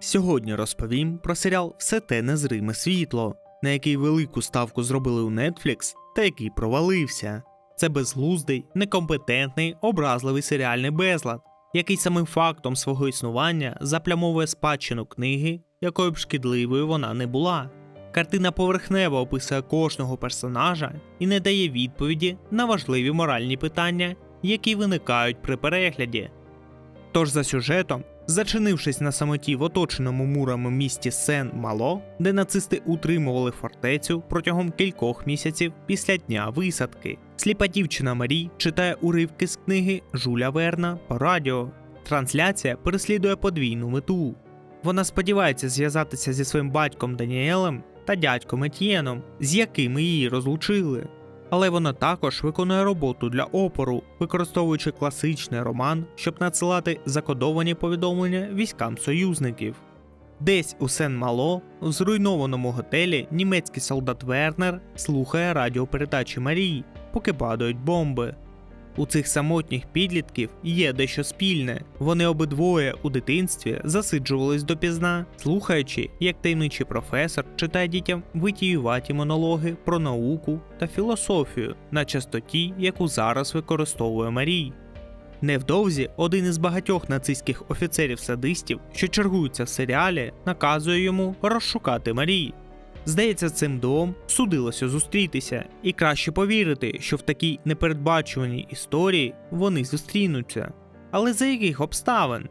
Сьогодні розповім про серіал Все те незриме світло, на який велику ставку зробили у Netflix та який провалився. Це безглуздий, некомпетентний, образливий серіальний безлад, який самим фактом свого існування заплямовує спадщину книги, якою б шкідливою вона не була. Картина поверхнево описує кожного персонажа і не дає відповіді на важливі моральні питання, які виникають при перегляді. Тож за сюжетом, зачинившись на самоті в оточеному мурами місті Сен-Мало, де нацисти утримували фортецю протягом кількох місяців після дня висадки, сліпа дівчина Марі читає уривки з книги Жуля Верна по радіо. Трансляція переслідує подвійну мету. Вона сподівається зв'язатися зі своїм батьком Даніелем та дядьком Етьєном, з якими її розлучили. Але вона також виконує роботу для опору, використовуючи класичний роман, щоб надсилати закодовані повідомлення військам союзників. Десь у Сен-Мало, в зруйнованому готелі, німецький солдат Вернер слухає радіопередачі Марії, поки падають бомби. У цих самотніх підлітків є дещо спільне. Вони обидвоє у дитинстві засиджувались допізна, слухаючи, як таємничий професор читає дітям витіюваті монологи про науку та філософію на частоті, яку зараз використовує Марій. Невдовзі один із багатьох нацистських офіцерів-садистів, що чергуються в серіалі, наказує йому розшукати Марії. Здається, цим двом судилося зустрітися, і краще повірити, що в такій непередбачуваній історії вони зустрінуться. Але за яких обставин?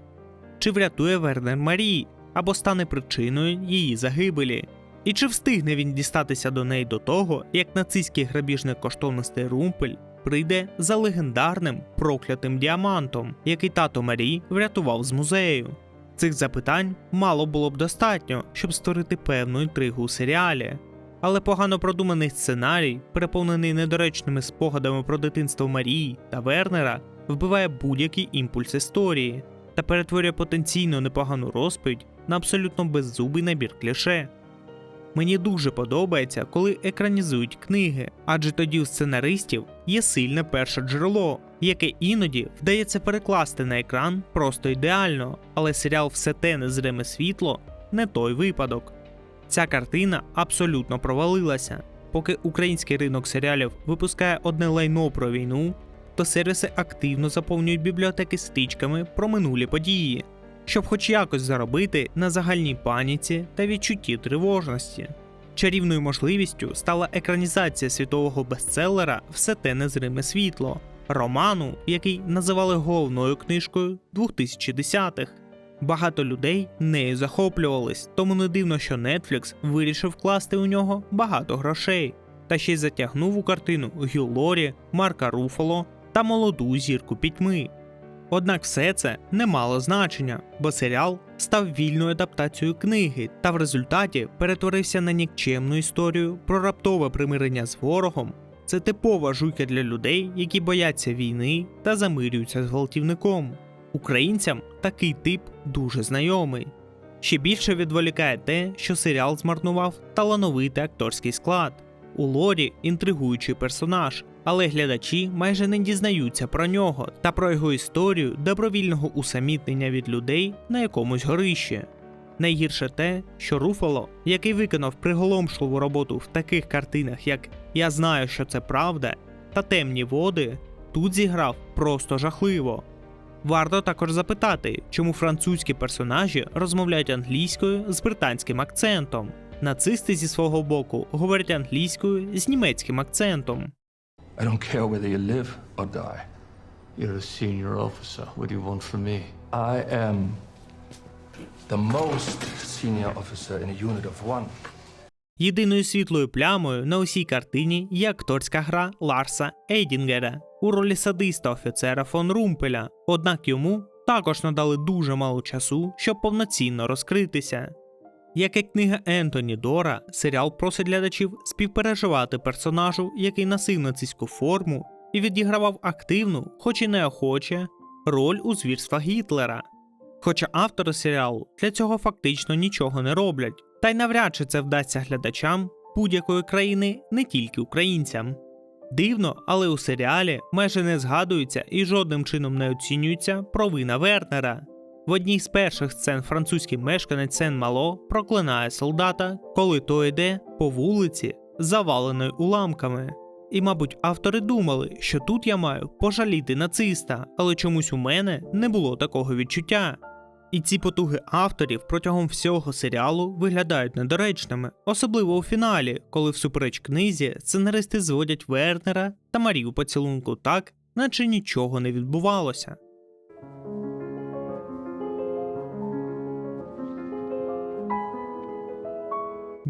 Чи врятує Вернер Марії або стане причиною її загибелі? І чи встигне він дістатися до неї до того, як нацистський грабіжник коштовностей Румпель прийде за легендарним проклятим діамантом, який тато Марії врятував з музею? Цих запитань мало було б достатньо, щоб створити певну інтригу у серіалі. Але погано продуманий сценарій, переповнений недоречними спогадами про дитинство Марії та Вернера, вбиває будь-який імпульс історії та перетворює потенційно непогану розповідь на абсолютно беззубий набір кліше. Мені дуже подобається, коли екранізують книги, адже тоді у сценаристів є сильне перше джерело, яке іноді вдається перекласти на екран просто ідеально, але серіал Все те незриме світло не той випадок. Ця картина абсолютно провалилася. Поки український ринок серіалів випускає одне лайно про війну, то сервіси активно заповнюють бібліотеки стичками про минулі події, щоб хоч якось заробити на загальній паніці та відчутті тривожності. Чарівною можливістю стала екранізація світового бестселера Все те незриме світло, роману, який називали головною книжкою 2010-х. Багато людей нею захоплювались, тому не дивно, що Netflix вирішив вкласти у нього багато грошей, та ще й затягнув у картину Гю Лорі, Марка Руфало та молоду зірку пітьми. Однак все це не мало значення, бо серіал став вільною адаптацією книги та в результаті перетворився на нікчемну історію про раптове примирення з ворогом. Це типова жуйка для людей, які бояться війни та замирюються з гвалтівником. Українцям такий тип дуже знайомий. Ще більше відволікає те, що серіал змарнував талановитий акторський склад. У Лорі інтригуючий персонаж, але глядачі майже не дізнаються про нього та про його історію добровільного усамітнення від людей на якомусь горищі. Найгірше те, що Руфало, який виконав приголомшливу роботу в таких картинах, як Я знаю, що це правда та Темні води, тут зіграв просто жахливо. Варто також запитати, чому французькі персонажі розмовляють англійською з британським акцентом. Нацисти зі свого боку говорять англійською з німецьким акцентом. I don't care whether you live or die. You're a senior officer. What do you want from me? I am the most senior officer in a unit of one. Єдиною світлою плямою на усій картині є акторська гра Ларса Ейдінгера у ролі садиста офіцера фон Румпеля, однак йому також надали дуже мало часу, щоб повноцінно розкритися. Як і книга Ентоні Дора, серіал просить глядачів співпереживати персонажу, який носив нацистську форму і відігравав активну, хоч і неохоче, роль у звірствах Гітлера. Хоча автори серіалу для цього фактично нічого не роблять, та й навряд чи це вдасться глядачам будь-якої країни, не тільки українцям. Дивно, але у серіалі майже не згадується і жодним чином не оцінюється провина Вернера. В одній з перших сцен французький мешканець Сен-Мало проклинає солдата, коли той йде по вулиці, заваленої уламками. І, мабуть, автори думали, що тут я маю пожаліти нациста, але чомусь у мене не було такого відчуття. І ці потуги авторів протягом всього серіалу виглядають недоречними, особливо у фіналі, коли всупереч книзі сценаристи зводять Вернера та Марію поцілунку так, наче нічого не відбувалося.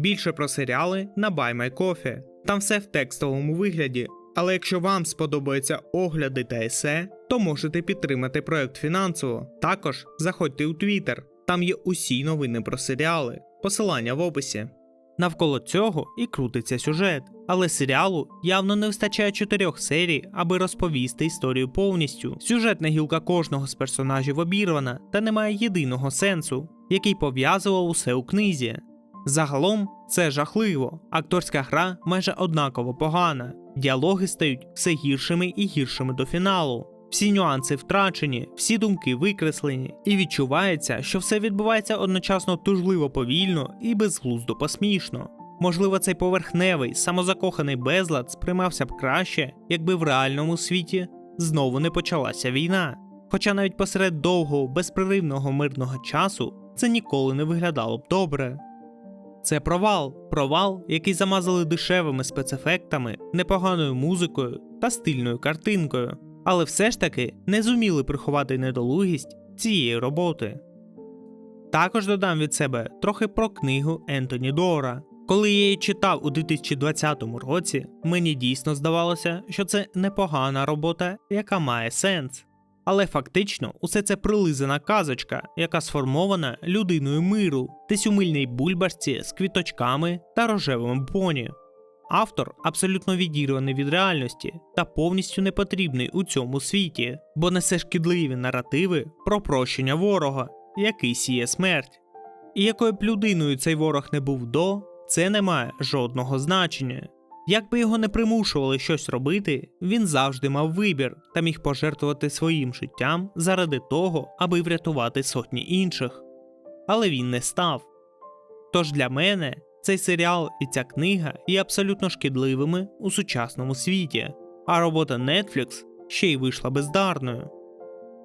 Більше про серіали на Buy My Coffee. Там все в текстовому вигляді. Але якщо вам сподобаються огляди та есе, то можете підтримати проект фінансово. Також заходьте у Twitter, там є усі новини про серіали, посилання в описі. Навколо цього і крутиться сюжет, але серіалу явно не вистачає чотирьох серій, аби розповісти історію повністю. Сюжетна гілка кожного з персонажів обірвана та немає єдиного сенсу, який пов'язував усе у книзі. Загалом це жахливо. Акторська гра майже однаково погана. Діалоги стають все гіршими і гіршими до фіналу. Всі нюанси втрачені, всі думки викреслені, і відчувається, що все відбувається одночасно тужливо повільно і безглуздо посмішно. Можливо, цей поверхневий, самозакоханий безлад сприймався б краще, якби в реальному світі знову не почалася війна. Хоча навіть посеред довгого, безпреривного мирного часу це ніколи не виглядало б добре. Це провал, провал, який замазали дешевими спецефектами, непоганою музикою та стильною картинкою, але все ж таки не зуміли приховати недолугість цієї роботи. Також додам від себе трохи про книгу Ентоні Дора. Коли я її читав у 2020 році, мені дійсно здавалося, що це непогана робота, яка має сенс. Але фактично усе це прилизана казочка, яка сформована людиною миру, десь у мильній бульбашці з квіточками та рожевими поні. Автор абсолютно відірваний від реальності та повністю не потрібний у цьому світі, бо несе шкідливі наративи про прощення ворога, який сіє смерть. І якою б людиною цей ворог не був до, це не має жодного значення. Як би його не примушували щось робити, він завжди мав вибір та міг пожертвувати своїм життям заради того, аби врятувати сотні інших. Але він не став. Тож для мене цей серіал і ця книга є абсолютно шкідливими у сучасному світі, а робота Netflix ще й вийшла бездарною.